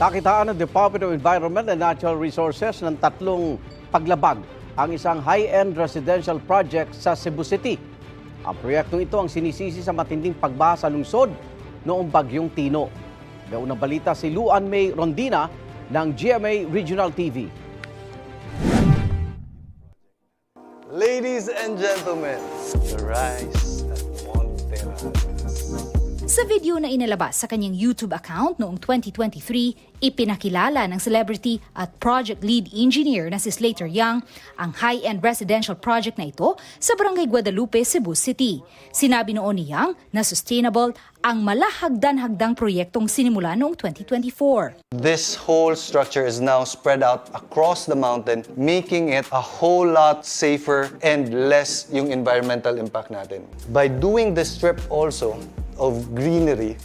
Nakitaan ng Department of Environment and Natural Resources ng tatlong paglabag ang isang high-end residential project sa Cebu City. Ang proyektong ito ang sinisisi sa matinding pagbaha sa lungsod noong bagyong Tino. May unang balita si Luan May Rondina ng GMA Regional TV. Ladies and gentlemen, the rise. Sa video na inilabas sa kanyang YouTube account noong 2023, ipinakilala ng celebrity at project lead engineer na si Slater Young ang high-end residential project na ito sa Barangay Guadalupe, Cebu City. Sinabi noon ni Young na sustainable ang malahagdan-hagdang proyektong sinimula noong 2024. This whole structure is now spread out across the mountain, making it a whole lot safer and less yung environmental impact natin. By doing this strip also of greenery,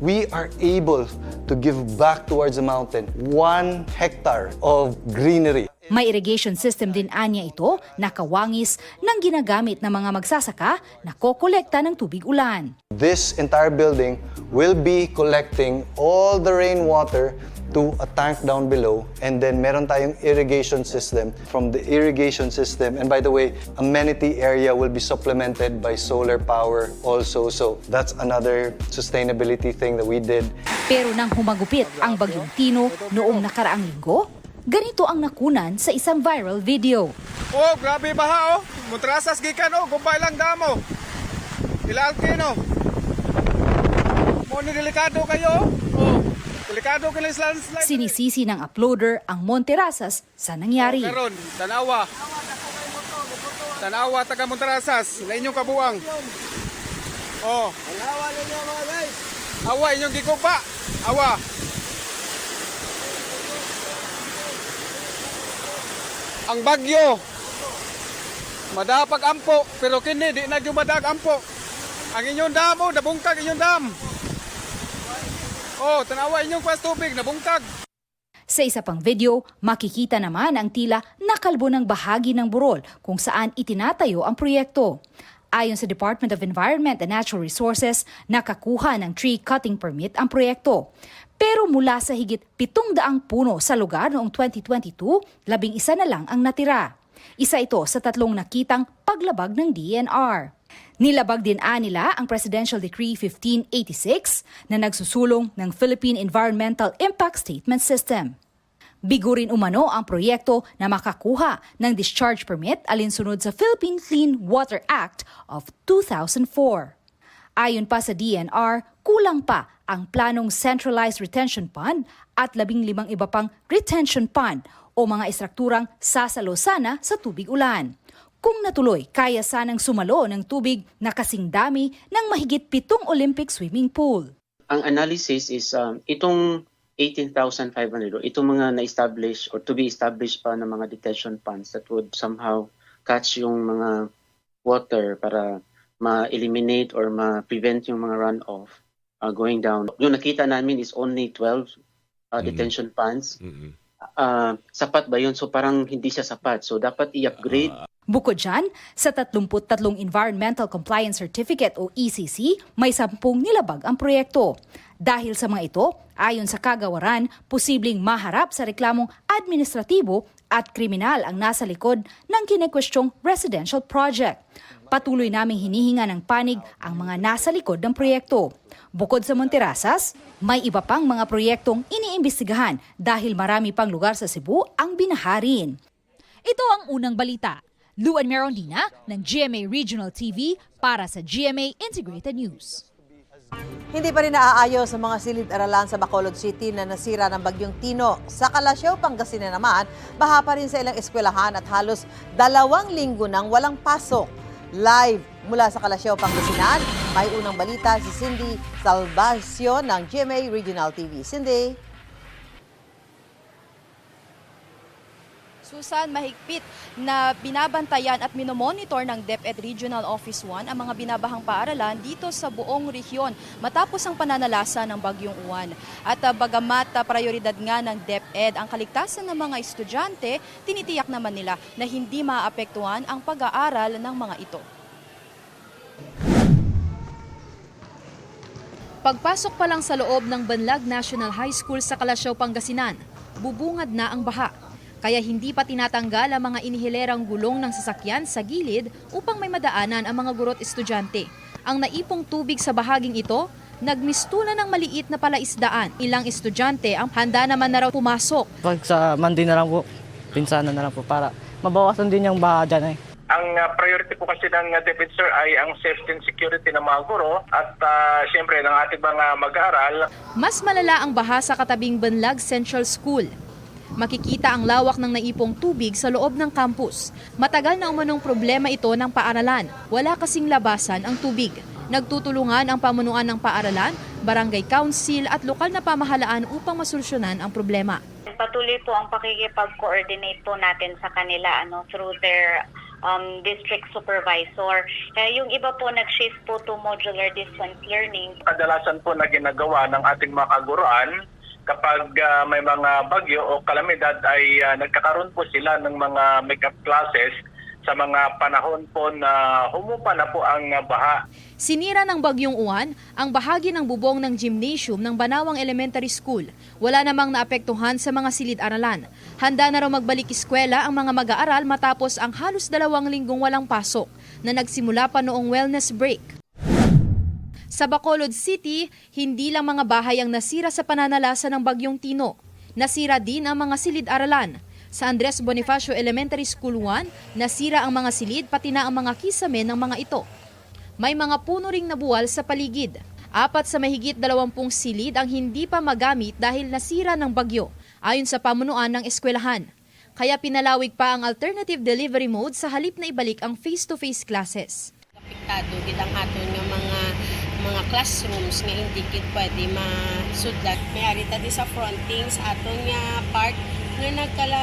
we are able to give back towards the mountain one hectare of greenery. May irrigation system din anya ito na kawangis ng ginagamit ng mga magsasaka na kokolekta ng tubig ulan. This entire building will be collecting all the rainwater to a tank down below and then meron tayong irrigation system. From the irrigation system and by the way amenity area will be supplemented by solar power also. So that's another sustainability thing that we did. Pero nang humagupit ang bagyong Tino noong nakaraang linggo, ganito ang nakunan sa isang viral video. Oh, grabe baha oh. Mutrasas gikan oh, gumpay lang damo. Ilalkin oh. Mo ni delikado kayo oh. Delikado kayo sa landslide. Sinisisi ng uploader ang Monterasas sa nangyari. Karon, tanawa. Tanawa taga Montarasas, la inyong kabuang. Oh. Awa ninyo mga guys. Awa inyong gikupa. Awa. Ang bagyo. Madapag ampo, pero kini di na gyud ampo. Ang inyong damo, nabungkag inyong dam. Oh, tanawa inyong kwas tubig, nabungkag. Sa isa pang video, makikita naman ang tila nakalbo ng bahagi ng burol kung saan itinatayo ang proyekto. Ayon sa Department of Environment and Natural Resources, nakakuha ng tree cutting permit ang proyekto. Pero mula sa higit 700 puno sa lugar noong 2022, labing isa na lang ang natira. Isa ito sa tatlong nakitang paglabag ng DNR. Nilabag din nila ang Presidential Decree 1586 na nagsusulong ng Philippine Environmental Impact Statement System. Bigo rin umano ang proyekto na makakuha ng discharge permit alinsunod sa Philippine Clean Water Act of 2004. Ayon pa sa DNR, kulang pa ang planong Centralized Retention Pond at labing limang iba pang retention pond o mga istrukturang sasalo sana sa tubig ulan. Kung natuloy, kaya sanang sumalo ng tubig na kasing dami ng mahigit pitong Olympic swimming pool. ang analysis is um, itong 18,500 or itong mga na-establish or to be established pa ng mga detention ponds that would somehow catch yung mga water para ma-eliminate or ma-prevent yung mga runoff uh, going down. Yung nakita namin is only 12 uh, detention ponds. Uh, sapat ba yun? So parang hindi siya sapat. So dapat i-upgrade Bukod dyan, sa 33 Environmental Compliance Certificate o ECC, may 10 nilabag ang proyekto. Dahil sa mga ito, ayon sa kagawaran, posibleng maharap sa reklamong administratibo at kriminal ang nasa likod ng kinekwestyong residential project. Patuloy naming hinihinga ng panig ang mga nasa likod ng proyekto. Bukod sa Monterasas, may iba pang mga proyektong iniimbestigahan dahil marami pang lugar sa Cebu ang binaharin. Ito ang unang balita. Luan Merondina ng GMA Regional TV para sa GMA Integrated News. Hindi pa rin naaayos sa mga silid-aralan sa Bacolod City na nasira ng bagyong Tino. Sa Kalasyaw, Pangasinan naman, baha pa rin sa ilang eskwelahan at halos dalawang linggo nang walang pasok. Live mula sa Kalasyaw, Pangasinan, may unang balita si Cindy Salvacio ng GMA Regional TV. Cindy? Susan, mahigpit na binabantayan at minomonitor ng DepEd Regional Office 1 ang mga binabahang paaralan dito sa buong rehiyon matapos ang pananalasa ng Bagyong Uwan. At uh, bagamat uh, prioridad nga ng DepEd ang kaligtasan ng mga estudyante, tinitiyak naman nila na hindi maapektuhan ang pag-aaral ng mga ito. Pagpasok pa lang sa loob ng Banlag National High School sa Kalasyaw, Pangasinan, bubungad na ang baha. Kaya hindi pa tinatanggal ang mga inihilerang gulong ng sasakyan sa gilid upang may madaanan ang mga gurot estudyante. Ang naipong tubig sa bahaging ito, nagmistulan ng maliit na palaisdaan. Ilang estudyante ang handa naman na raw pumasok. Pag sa Monday na lang po, pinsanan na lang po para mabawasan din yung baha dyan eh. Ang uh, priority po kasi ng uh, DepEd sir ay ang safety and security ng mga guro at uh, siyempre ng ating mga mag-aaral. Mas malala ang baha sa katabing Banlag Central School. Makikita ang lawak ng naipong tubig sa loob ng campus. Matagal na umanong problema ito ng paaralan. Wala kasing labasan ang tubig. Nagtutulungan ang pamunuan ng paaralan, barangay council at lokal na pamahalaan upang masolusyonan ang problema. Patuloy po ang pakikipag-coordinate po natin sa kanila ano through their um, district supervisor. Eh, yung iba po nag-shift po to modular distance learning. Kadalasan po na ginagawa ng ating mga kaguruan kapag uh, may mga bagyo o kalamidad ay uh, nagkakaroon po sila ng mga makeup classes sa mga panahon po na humupa na po ang baha. Sinira ng bagyong uwan ang bahagi ng bubong ng gymnasium ng Banawang Elementary School. Wala namang naapektuhan sa mga silid-aralan. Handa na raw magbalik eskwela ang mga mag-aaral matapos ang halos dalawang linggong walang pasok na nagsimula pa noong wellness break. Sa Bacolod City, hindi lang mga bahay ang nasira sa pananalasa ng bagyong Tino. Nasira din ang mga silid-aralan. Sa Andres Bonifacio Elementary School 1, nasira ang mga silid pati na ang mga kisame ng mga ito. May mga puno ring nabuwal sa paligid. Apat sa mahigit 20 silid ang hindi pa magamit dahil nasira ng bagyo, ayon sa pamunuan ng eskwelahan. Kaya pinalawig pa ang alternative delivery mode sa halip na ibalik ang face-to-face classes. apektado gid ang aton nga mga mga classrooms nga hindi gid pwede masudlat may ari ta di sa fronting sa aton nga part nga nagkala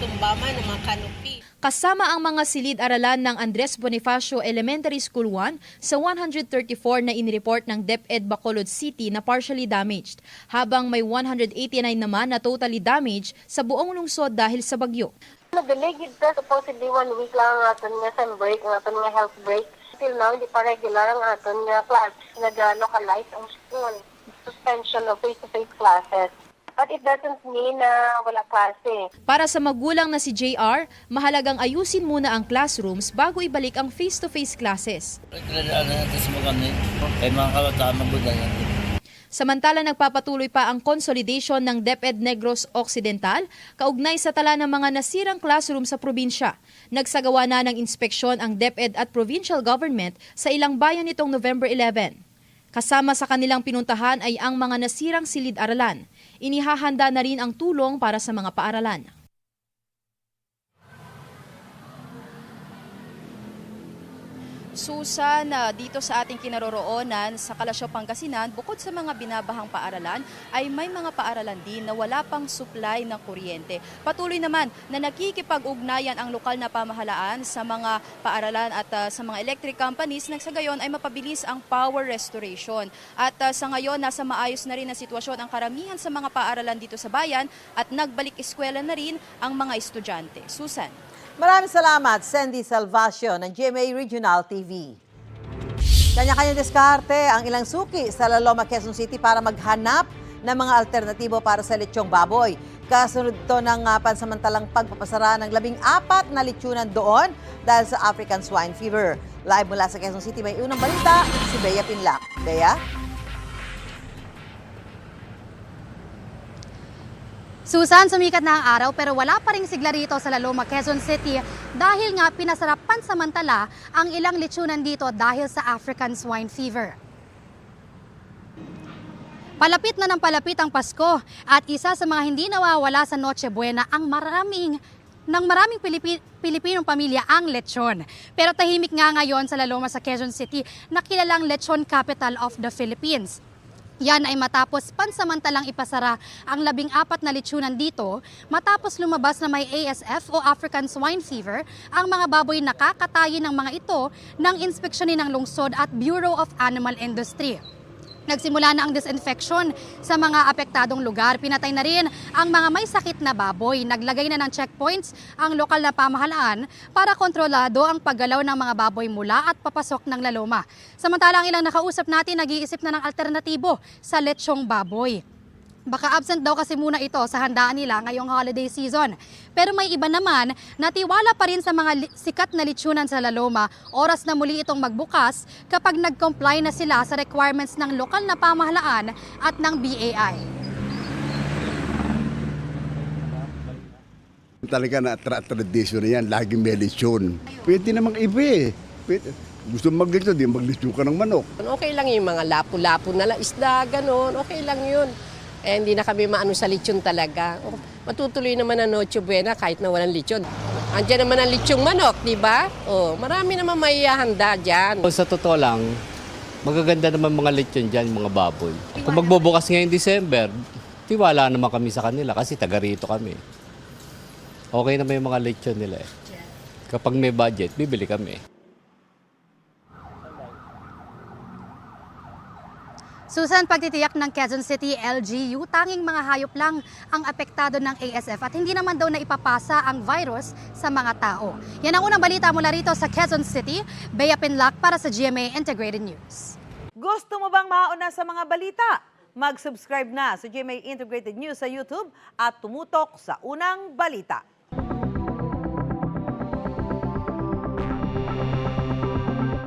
tumbaman ng mga canopy Kasama ang mga silid-aralan ng Andres Bonifacio Elementary School 1 sa 134 na inireport ng DepEd Bacolod City na partially damaged, habang may 189 naman na totally damaged sa buong lungsod dahil sa bagyo. Nag-delay gid sa supposedly one week lang ang aton nga sem break, ang aton nga health break. Till now, hindi pa regular ang aton nga class. Nag-localize ang school. Suspension of face-to-face classes. But it doesn't mean na wala klase. Para sa magulang na si JR, mahalagang ayusin muna ang classrooms bago ibalik ang face-to-face classes. Samantala nagpapatuloy pa ang consolidation ng DepEd Negros Occidental kaugnay sa tala ng mga nasirang classroom sa probinsya. Nagsagawa na ng inspeksyon ang DepEd at provincial government sa ilang bayan nitong November 11. Kasama sa kanilang pinuntahan ay ang mga nasirang silid-aralan. Inihahanda na rin ang tulong para sa mga paaralan. Susan, ah, dito sa ating kinaroroonan sa Kalasyaw, Pangasinan, bukod sa mga binabahang paaralan, ay may mga paaralan din na wala pang supply ng kuryente. Patuloy naman na nakikipag-ugnayan ang lokal na pamahalaan sa mga paaralan at ah, sa mga electric companies nang sa gayon ay mapabilis ang power restoration. At ah, sa ngayon, nasa maayos na rin na sitwasyon ang karamihan sa mga paaralan dito sa bayan at nagbalik eskwela na rin ang mga estudyante. Susan. Maraming salamat, Sandy Salvacio ng GMA Regional TV. Kanya-kanyang diskarte ang ilang suki sa Laloma, Quezon City para maghanap ng mga alternatibo para sa lechong baboy. Kasunod to ng ah, pansamantalang pagpapasara ng labing apat na lechonan doon dahil sa African Swine Fever. Live mula sa Quezon City, may unang balita, si Bea Pinlac. Bea? Susan, sumikat na ang araw pero wala pa ring sigla rito sa Laloma, Quezon City dahil nga pinasarap pansamantala ang ilang lechonan dito dahil sa African swine fever. Palapit na ng palapit ang Pasko at isa sa mga hindi nawawala sa Noche Buena ang maraming ng maraming Pilipi- Pilipinong pamilya ang lechon. Pero tahimik nga ngayon sa Laloma sa Quezon City na kilalang lechon capital of the Philippines. Yan ay matapos pansamantalang ipasara ang labing apat na lechonan dito matapos lumabas na may ASF o African Swine Fever ang mga baboy na kakatayin ng mga ito ng inspeksyonin ng lungsod at Bureau of Animal Industry. Nagsimula na ang disinfection sa mga apektadong lugar. Pinatay na rin ang mga may sakit na baboy. Naglagay na ng checkpoints ang lokal na pamahalaan para kontrolado ang paggalaw ng mga baboy mula at papasok ng laloma. Samantala ang ilang nakausap natin nag-iisip na ng alternatibo sa lechong baboy. Baka absent daw kasi muna ito sa handaan nila ngayong holiday season. Pero may iba naman na tiwala pa rin sa mga li- sikat na litsunan sa Laloma, oras na muli itong magbukas kapag nag-comply na sila sa requirements ng lokal na pamahalaan at ng BAI. Talaga na tra- tradisyon na yan, laging may lechon. Pwede namang iba eh. Pwede. Gusto maglechon, di maglechon ka ng manok. Okay lang yung mga lapu-lapu na lang, isda, ganun. Okay lang yun. Eh, hindi na kami maano sa lechon talaga. Oh, Matutuloy naman ang Noche Buena kahit na walang lechon. Andiyan naman ang lechong manok, di ba? Oh, marami naman may handa dyan. Sa totoo lang, magaganda naman mga lechon dyan, mga baboy. Kung magbubukas ngayong December, tiwala naman kami sa kanila kasi taga rito kami. Okay naman yung mga lechon nila eh. Kapag may budget, bibili kami. Susan, pagtitiyak ng Quezon City LGU, tanging mga hayop lang ang apektado ng ASF at hindi naman daw na ipapasa ang virus sa mga tao. Yan ang unang balita mula rito sa Quezon City. Bea Pinlac para sa GMA Integrated News. Gusto mo bang mauna sa mga balita? Mag-subscribe na sa GMA Integrated News sa YouTube at tumutok sa unang balita.